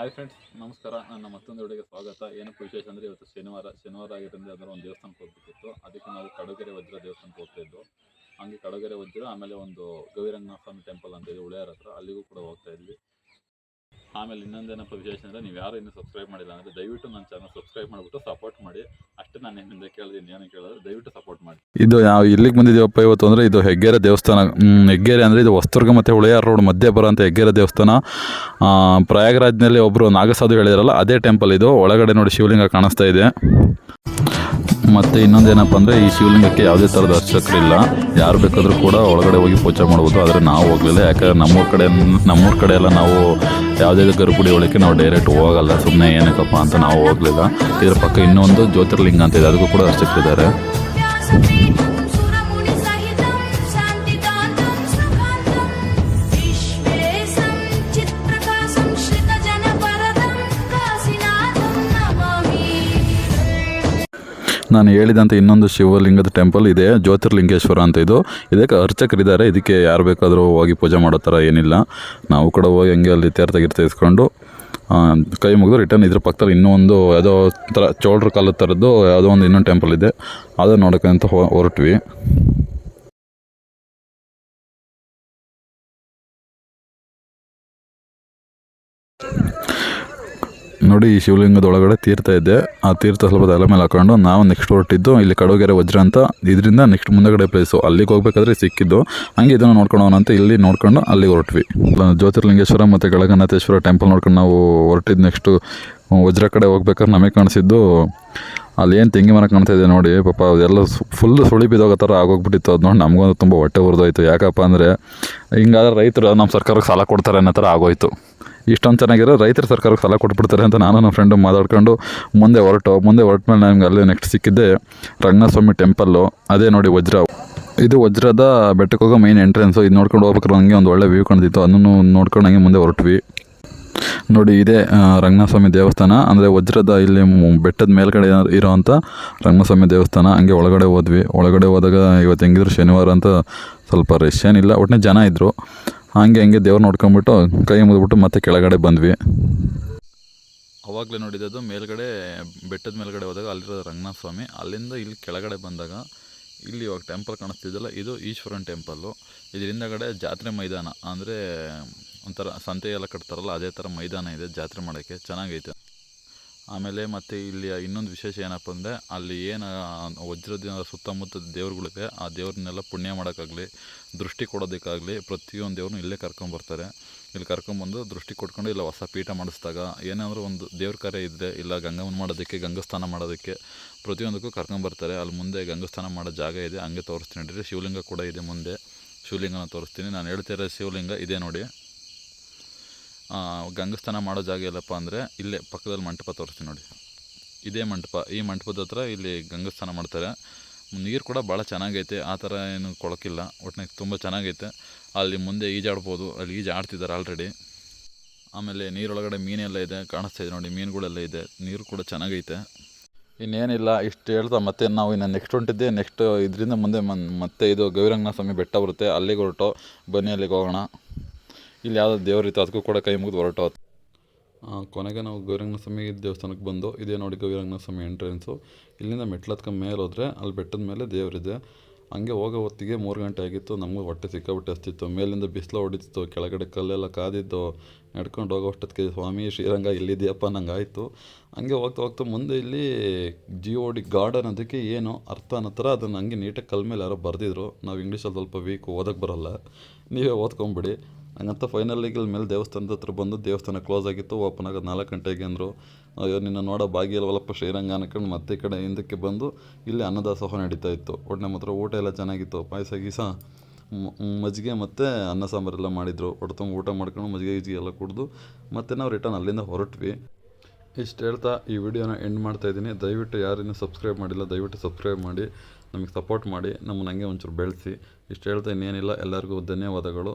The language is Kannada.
ಹಾಯ್ ಫ್ರೆಂಡ್ಸ್ ನಮಸ್ಕಾರ. ನನ್ನ ಮತ್ತೊಂದು ವಿಡಿಯೋಗೆ ಸ್ವಾಗತ. ಏನಪ್ಪ ವಿಶೇಷ ಅಂದರೆ ಇವತ್ತು ಶನಿವಾರ ಶನಿವಾರ ಆಗಿದ್ದರಿಂದ ಅದರ ಒಂದು ದೇವಸ್ಥಾನಕ್ಕೆ ಹೋಗ್ಬೇಕಿತ್ತು. ಅದಕ್ಕೆ ನಾವು ಕಡಗೆರೆ ವಜ್ರ ದೇವಸ್ಥಾನಕ್ಕೆ ಹೋಗ್ತಾ ಇದ್ದು ಹಂಗೆ ಕಡುಗೆರೆ ವಜ್ರ, ಆಮೇಲೆ ಒಂದು ಗವಿರಂಗನಾಥ ಸ್ವಾಮಿ ಟೆಂಪಲ್ ಅಂತ ಇದೆ ಉಳಿಯಾರ ಹತ್ರ. ಅಲ್ಲಿಗೂ ಕೂಡ ಹೋಗ್ತಾ ಇದ್ವಿ. ಆಮೇಲೆ ಇನ್ನೊಂದೇನಪ್ಪ ವಿಶೇಷ ಅಂದರೆ ನೀವು ಯಾರು ಇನ್ನೂ ಸಬ್ಸ್ಕ್ರೈಬ್ ಮಾಡಿಲ್ಲ ಅಂದರೆ ದಯವಿಟ್ಟು ನನ್ನ ಚಾನಲ್ ಸಬ್ಸ್ಕ್ರೈಬ್ ಮಾಡಿಬಿಟ್ಟು ಸಪೋರ್ಟ್ ಮಾಡಿ. ಅಷ್ಟೇ ನಾನು ನಿಮ್ಮಿಂದ ಕೇಳಿದ್ದೀನಿ ಏನು ಕೇಳಿದ್ರೆ ದಯವಿಟ್ಟು ಸಪೋರ್ಟ್ ಮಾಡಿ. ಇದು ಯಾವ ಇಲ್ಲಿಗೆ ಬಂದಿದ್ದೀವಪ್ಪ ಇವತ್ತು ಅಂದರೆ ಇದು ಹೆಗ್ಗೆರೆ ದೇವಸ್ಥಾನ. ಹೆಗ್ಗೆರೆ ಅಂದರೆ ಇದು ಹೊಸದುರ್ಗ ಮತ್ತು ಉಳಿಯಾರ್ ರೋಡ್ ಮಧ್ಯೆ ಬರೋಂಥ ಹೆಗ್ಗೆರೆ ದೇವಸ್ಥಾನ. ಪ್ರಯಾಗರಾಜ್ನಲ್ಲಿ ಒಬ್ಬರು ನಾಗಸಾಧು ಹೇಳಿದಾರಲ್ಲ, ಅದೇ ಟೆಂಪಲ್ ಇದು. ಒಳಗಡೆ ನೋಡಿ ಶಿವಲಿಂಗ ಕಾಣಿಸ್ತಾ ಇದೆ. ಮತ್ತು ಇನ್ನೊಂದೇನಪ್ಪ ಅಂದ್ರೆ ಈ ಶಿವಲಿಂಗಕ್ಕೆ ಯಾವುದೇ ತರದ ಥರದ ಅರ್ಚಕರಿಲ್ಲ. ಯಾರು ಬೇಕಾದರೂ ಕೂಡ ಒಳಗಡೆ ಹೋಗಿ ಪೂಜೆ ಮಾಡ್ಬೋದು. ಆದರೆ ನಾವು ಹೋಗ್ಲಿಲ್ಲ. ಯಾಕಂದ್ರೆ ನಮ್ಮೂರ ಕಡೆ ನಮ್ಮೂರ ಕಡೆ ಎಲ್ಲ ನಾವು ಯಾವುದೇ ಗರ್ಭಗುಡಿ ಒಳಕ್ಕೆ ನಾವು ಡೈರೆಕ್ಟ್ ಹೋಗಲ್ಲ. ಸುಮ್ಮನೆ ಏನಕ್ಕಪ್ಪ ಅಂತ ನಾವು ಹೋಗಲಿಲ್ಲ. ಇದರ ಪಕ್ಕ ಇನ್ನೊಂದು ಜ್ಯೋತಿರ್ಲಿಂಗ ಅಂತ ಇದೆ. ಅದಕ್ಕೂ ಕೂಡ ಅರ್ಚಕರಿದ್ದಾರೆ. ನಾನು ಹೇಳಿದಂಥ ಇನ್ನೊಂದು ಶಿವಲಿಂಗದ ಟೆಂಪಲ್ ಇದೆ, ಜ್ಯೋತಿರ್ಲಿಂಗೇಶ್ವರ ಅಂತ ಇದು. ಇದಕ್ಕೆ ಅರ್ಚಕರಿದ್ದಾರೆ, ಇದಕ್ಕೆ ಯಾರು ಬೇಕಾದರೂ ಹೋಗಿ ಪೂಜೆ ಮಾಡೋ ಥರ ಏನಿಲ್ಲ. ನಾವು ಕೂಡ ಹೋಗಿ ಹಂಗೆ ಅಲ್ಲಿ ತೀರ್ಥ ಇಸ್ಕೊಂಡು ಕೈ ಮುಗಿದು ರಿಟರ್ನ್ ಇದ್ರ ಪಕ್ಕದಲ್ಲಿ ಇನ್ನೂ ಒಂದು ಯಾವುದೋ ಥರ ಚೋಳ್ರ ಕಾಲದ ಥರದ್ದು ಯಾವುದೋ ಒಂದು ಇನ್ನೊಂದು ಟೆಂಪಲ್ ಇದೆ. ಅದನ್ನು ನೋಡೋಕ್ಕಂತ ಹೊರಟ್ವಿ. ನೋಡಿ ಈ ಶಿವಲಿಂಗದೊಳಗಡೆ ತೀರ್ಥ ಇದೆ. ಆ ತೀರ್ಥ ಸ್ವಲ್ಪ ತಲೆ ಮೇಲೆ ಹಾಕೊಂಡು ನಾವು ನೆಕ್ಸ್ಟ್ ಹೊರಟಿದ್ದು ಇಲ್ಲಿ ಕಡೋಗೆರೆ ವಜ್ರ ಅಂತ ಇದರಿಂದ ನೆಕ್ಸ್ಟ್ ಮುಂದಗಡೆ ಪ್ಲೇಸು ಅಲ್ಲಿಗೆ ಹೋಗ್ಬೇಕಾದ್ರೆ ಸಿಕ್ಕಿದ್ದು. ಹಂಗೆ ಇದನ್ನು ನೋಡ್ಕೊಂಡು ಅಂತ ಇಲ್ಲಿ ನೋಡ್ಕೊಂಡು ಅಲ್ಲಿಗೆ ಹೊರಟ್ವಿ. ಜ್ಯೋತಿರ್ಲಿಂಗೇಶ್ವರ ಮತ್ತು ಗಳಗನಾಥೇಶ್ವರ ಟೆಂಪಲ್ ನೋಡ್ಕೊಂಡು ನಾವು ಹೊರಟಿದ್ದು ನೆಕ್ಸ್ಟು ವಜ್ರ ಕಡೆ ಹೋಗ್ಬೇಕಾದ್ರೆ ನಮಗೆ ಕಾಣಿಸಿದ್ದು, ಅಲ್ಲಿ ಏನು ತೆಂಗಿ ಮರ ಕಾಣ್ತಾ ಇದೆ ನೋಡಿ, ಪಾಪ ಅದೆಲ್ಲ ಫುಲ್ ಸುಳಿ ಬಿದ್ದೋಗೋ ಥರ ಆಗೋಗ್ಬಿಟ್ಟಿತ್ತು. ಅದು ನೋಡಿ ನಮಗೂ ತುಂಬ ಹೊಟ್ಟೆ ಉರಿದೋಯ್ತು. ಯಾಕಪ್ಪ ಅಂದರೆ, ಹಿಂಗಾದ್ರೆ ರೈತರು ನಮ್ಮ ಸರ್ಕಾರಕ್ಕೆ ಸಾಲ ಕೊಡ್ತಾರೆ ಅನ್ನೋ ಥರ ಆಗೋಯ್ತು. ಇಷ್ಟೊಂದು ಚೆನ್ನಾಗಿರೋ ರೈತರ ಸರ್ಕಾರಕ್ಕೆ ಸಾಲ ಕೊಟ್ಬಿಡ್ತಾರೆ ಅಂತ ನಾನು ನನ್ನ ಫ್ರೆಂಡು ಮಾತಾಡ್ಕೊಂಡು ಮುಂದೆ ಹೊರಟು, ಮುಂದೆ ಹೊರಟ ಮೇಲೆ ನಮ್ಗೆ ಅಲ್ಲೇ ನೆಕ್ಸ್ಟ್ ಸಿಕ್ಕಿದ್ದೆ ರಂಗನಾಥಸ್ವಾಮಿ ಟೆಂಪಲ್ಲು ಅದೇ ನೋಡಿ ವಜ್ರ. ಇದು ವಜ್ರದ ಬೆಟ್ಟಕ್ಕೆ ಹೋಗೋ ಮೈನ್ ಎಂಟ್ರೆನ್ಸು ಇದು ನೋಡ್ಕೊಂಡು ಹೋಗ್ಬೇಕಾದ್ರೆ ನನಗೆ ಒಂದು ಒಳ್ಳೆ ವ್ಯೂ ಕಾಣ್ತಿತ್ತು. ಅದನ್ನು ನೋಡ್ಕೊಂಡು ಹಂಗೆ ಮುಂದೆ ಹೊರಟ್ವಿ. ನೋಡಿ ಇದೇ ರಂಗನಾಥಸ್ವಾಮಿ ದೇವಸ್ಥಾನ. ಅಂದರೆ ವಜ್ರದ ಇಲ್ಲಿ ಬೆಟ್ಟದ ಮೇಲ್ಗಡೆ ಇರೋವಂಥ ರಂಗನಾಥಸ್ವಾಮಿ ದೇವಸ್ಥಾನ. ಹಂಗೆ ಒಳಗಡೆ ಹೋದ್ವಿ. ಒಳಗಡೆ ಹೋದಾಗ ಇವತ್ತು ಹೆಂಗಿದ್ರು ಶನಿವಾರ ಅಂತ ಸ್ವಲ್ಪ ರಶ್ ಏನಿಲ್ಲ. ಒಟ್ಟಿನ ಜನ ಇದ್ದರು ಹಂಗೆ ಹಂಗೆ ದೇವ್ರು ನೋಡ್ಕೊಂಬಿಟ್ಟು ಕೈ ಮುಗಿದ್ಬಿಟ್ಟು ಮತ್ತೆ ಕೆಳಗಡೆ ಬಂದ್ವಿ. ಅವಾಗಲೇ ನೋಡಿದ್ದು ಮೇಲ್ಗಡೆ, ಬೆಟ್ಟದ ಮೇಲ್ಗಡೆ ಹೋದಾಗ ಅಲ್ಲಿರೋ ರಂಗನಾಥ ಸ್ವಾಮಿ ಅಲ್ಲಿಂದ ಇಲ್ಲಿ ಕೆಳಗಡೆ ಬಂದಾಗ ಇಲ್ಲಿ ಇವಾಗ ಟೆಂಪಲ್ ಕಾಣಿಸ್ತಿದ್ದಲ್ಲ ಇದು ಈಶ್ವರನ್ ಟೆಂಪಲ್ಲು. ಇದರಿಂದಗಡೆ ಜಾತ್ರೆ ಮೈದಾನ, ಅಂದರೆ ಒಂಥರ ಸಂತೆ ಎಲ್ಲ ಕಟ್ತಾರಲ್ಲ, ಅದೇ ಥರ ಮೈದಾನ ಇದೆ ಜಾತ್ರೆ ಮಾಡೋಕ್ಕೆ. ಚೆನ್ನಾಗೈತೆ. ಆಮೇಲೆ ಮತ್ತೆ ಇಲ್ಲಿ ಇನ್ನೊಂದು ವಿಶೇಷ ಏನಪ್ಪ ಅಂದರೆ ಅಲ್ಲಿ ಏನು ವಜ್ರದ ಸುತ್ತಮುತ್ತ ದೇವ್ರುಗಳಿವೆ, ಆ ದೇವ್ರನ್ನೆಲ್ಲ ಪುಣ್ಯ ಮಾಡೋಕ್ಕಾಗಲಿ, ದೃಷ್ಟಿ ಕೊಡೋದಕ್ಕಾಗಲಿ ಪ್ರತಿಯೊಂದು ದೇವ್ರನ್ನೂ ಇಲ್ಲೇ ಕರ್ಕೊಂಬರ್ತಾರೆ ಇಲ್ಲಿ ಕರ್ಕೊಂಬಂದು ದೃಷ್ಟಿ ಕೊಟ್ಕೊಂಡು ಇಲ್ಲ ಹೊಸ ಪೀಠ ಮಾಡಿಸಿದಾಗ, ಏನಾದರೂ ಒಂದು ದೇವ್ರ ಕಾರ್ಯ ಇದ್ದರೆ ಇಲ್ಲ ಗಂಗಮ್ಮನ ಮಾಡೋದಕ್ಕೆ, ಗಂಗಸ್ಥಾನ ಮಾಡೋದಕ್ಕೆ ಪ್ರತಿಯೊಂದಕ್ಕೂ ಕರ್ಕೊಂಬರ್ತಾರೆ ಅಲ್ಲಿ ಮುಂದೆ ಗಂಗಸ್ಥಾನ ಮಾಡೋ ಜಾಗ ಇದೆ, ಹಂಗೆ ತೋರಿಸ್ತೀನಿ. ಶಿವಲಿಂಗ ಕೂಡ ಇದೆ ಮುಂದೆ. ಶಿವಲಿಂಗನ ತೋರಿಸ್ತೀನಿ. ನಾನು ಹೇಳ್ತಿರೋ ಶಿವಲಿಂಗ ಇದೆ ನೋಡಿ. ಆ, ಗಂಗಸ್ನಾನ ಮಾಡೋ ಜಾಗ ಎಲ್ಲಪ್ಪ ಅಂದರೆ ಇಲ್ಲೇ ಪಕ್ಕದಲ್ಲಿ ಮಂಟಪ ತೋರಿಸ್ತೀನಿ ನೋಡಿ. ಇದೇ ಮಂಟಪ. ಈ ಮಂಟಪದ ಹತ್ರ ಇಲ್ಲಿ ಗಂಗಸ್ಥಾನ ಮಾಡ್ತಾರೆ. ನೀರು ಕೂಡ ಭಾಳ ಚೆನ್ನಾಗೈತೆ. ಆ ಥರ ಏನು ಕೊಳಕಿಲ್ಲ. ಒಟ್ಟಿನಾಗ ತುಂಬ ಚೆನ್ನಾಗೈತೆ. ಅಲ್ಲಿ ಮುಂದೆ ಈಜಾಡ್ಬೋದು ಅಲ್ಲಿ ಈಜಾಡ್ತಿದ್ದಾರೆ ಆಲ್ರೆಡಿ ಆಮೇಲೆ ನೀರೊಳಗಡೆ ಮೀನೆಲ್ಲ ಇದೆ. ಕಾಣಿಸ್ತಾ ಇದೆ ನೋಡಿ. ಮೀನುಗಳೆಲ್ಲ ಇದೆ. ನೀರು ಕೂಡ ಚೆನ್ನಾಗೈತೆ. ಇನ್ನೇನಿಲ್ಲ. ಇಷ್ಟು ಹೇಳ್ತಾ ಮತ್ತೆ ನಾವು ಇನ್ನು ನೆಕ್ಸ್ಟ್ ಹೊಂಟಿದ್ದೆ ನೆಕ್ಸ್ಟ್ ಇದರಿಂದ ಮುಂದೆ ಮತ್ತೆ ಇದು ಗೌರಂಗನಾಥ ಸ್ವಾಮಿ ಬೆಟ್ಟ ಬರುತ್ತೆ. ಅಲ್ಲಿಗೆ ಹೊರಟು. ಬನ್ನಿ ಅಲ್ಲಿಗೆ ಹೋಗೋಣ. ಇಲ್ಲಿ ಯಾವುದೋ ದೇವರಿತ್ತು ಅದಕ್ಕೂ ಕೂಡ ಕೈ ಮುಗಿದು ಹೊರಟು ಆ, ಕೊನೆಗೆ ನಾವು ಗೌರಂಗನ ಸ್ವಾಮಿ ದೇವಸ್ಥಾನಕ್ಕೆ ಬಂದು ಇದೇ ನೋಡಿ ಗೌರಂಗನ ಸ್ವಾಮಿ ಎಂಟ್ರೆನ್ಸು. ಇಲ್ಲಿಂದ ಮೆಟ್ಲು ಹತ್ಕೊಂಡು ಮೇಲೆ ಹೋದರೆ ಅಲ್ಲಿ ಬೆಟ್ಟದ ಮೇಲೆ ದೇವರಿದೆ. ಹಂಗೆ ಹೋಗೋ ಹೊತ್ತಿಗೆ ಮೂರು ಗಂಟೆ ಆಗಿತ್ತು ನಮಗೂ ಹೊಟ್ಟೆ ಸಿಕ್ಕಾಬಿಟ್ಟೆ ಹಸ್ತಿತ್ತು ಮೇಲಿಂದ ಬಿಸಿಲು ಹೊಡಿತಿತ್ತು ಕೆಳಗಡೆ ಕಲ್ಲೆಲ್ಲ ಕಾದಿದ್ದು. ನಡ್ಕೊಂಡು ಹೋಗೋ ಅಷ್ಟೊತ್ತಿಗೆ ಸ್ವಾಮಿ ಶ್ರೀರಂಗ ಇಲ್ಲಿದೆಯಪ್ಪ ನಂಗೆ ಆಯಿತು. ಹಂಗೆ ಹೋಗ್ತಾ ಹೋಗ್ತಾ ಮುಂದೆ ಇಲ್ಲಿ ಜಿ ಓ ಡಿ ಗಾರ್ಡನ್ ಅದಕ್ಕೆ ಏನು ಅರ್ಥ ಅನ್ನೋ ಥರ ಅದನ್ನು ಹಂಗೆ ನೀಟಾಗಿ ಕಲ್ ಮೇಲೆ ಯಾರೋ ಬರೆದಿದ್ರು. ನಾವು ಇಂಗ್ಲೀಷಲ್ಲಿ ಸ್ವಲ್ಪ ವೀಕ್ ಓದಕ್ಕೆ ಬರೋಲ್ಲ. ನೀವೇ ಓದ್ಕೊಂಬಿಡಿ. ಹಂಗಂತ ಫೈನಲ್ ಇಲ್ಲಿ ಮೇಲೆ ದೇವಸ್ಥಾನದ ಹತ್ರ ಬಂದು ದೇವಸ್ಥಾನ ಕ್ಲೋಸ್ ಆಗಿತ್ತು ಓಪನ್ ಆಗೋದು ನಾಲ್ಕು ಗಂಟೆಗೆ ಅಂದರು. ಅಯ್ಯೋ, ನಿನ್ನ ನೋಡೋ ಭಾಗ್ಯ ಇಲ್ವಲ್ಲಪ್ಪ ಶ್ರೀರಂಗ ಅನ್ಕೊಂಡು ಮತ್ತೆ ಕಡೆ ಹಿಂದಕ್ಕೆ ಬಂದು ಇಲ್ಲಿ ಅನ್ನದಾಸೋಹ ನಡೀತಾ ಇತ್ತು. ಒಟ್ಟು ನಮ್ಮ ಹತ್ರ ಊಟ ಎಲ್ಲ ಚೆನ್ನಾಗಿತ್ತು. ಪಾಯಸ, ಗೀಸ ಮಜ್ಜಿಗೆ ಮತ್ತು ಅನ್ನ ಸಾಂಬಾರೆಲ್ಲ ಮಾಡಿದರು. ಒಟ್ಟು ಊಟ ಮಾಡ್ಕೊಂಡು ಮಜ್ಜಿಗೆ ಗಿಜ್ಜಿಗೆ ಎಲ್ಲ ಕುಡಿದು ಮತ್ತೆ ನಾವು ರಿಟರ್ನ್ ಅಲ್ಲಿಂದ ಹೊರಟ್ವಿ. ಇಷ್ಟು ಹೇಳ್ತಾ ಈ ವಿಡಿಯೋನ ಎಂಡ್ ಮಾಡ್ತಾ ಇದ್ದೀನಿ. ದಯವಿಟ್ಟು ಯಾರಿನ್ನೂ ಸಬ್ಸ್ಕ್ರೈಬ್ ಮಾಡಿಲ್ಲ, ದಯವಿಟ್ಟು ಸಬ್ಸ್ಕ್ರೈಬ್ ಮಾಡಿ, ನಮಗೆ ಸಪೋರ್ಟ್ ಮಾಡಿ, ನಮ್ಮನ್ನು ಹಂಗೆ ಒಂಚೂರು ಬೆಳೆಸಿ. ಇಷ್ಟು ಹೇಳ್ತಾ ಇನ್ನೇನಿಲ್ಲ. ಎಲ್ಲರಿಗೂ ಧನ್ಯವಾದಗಳು.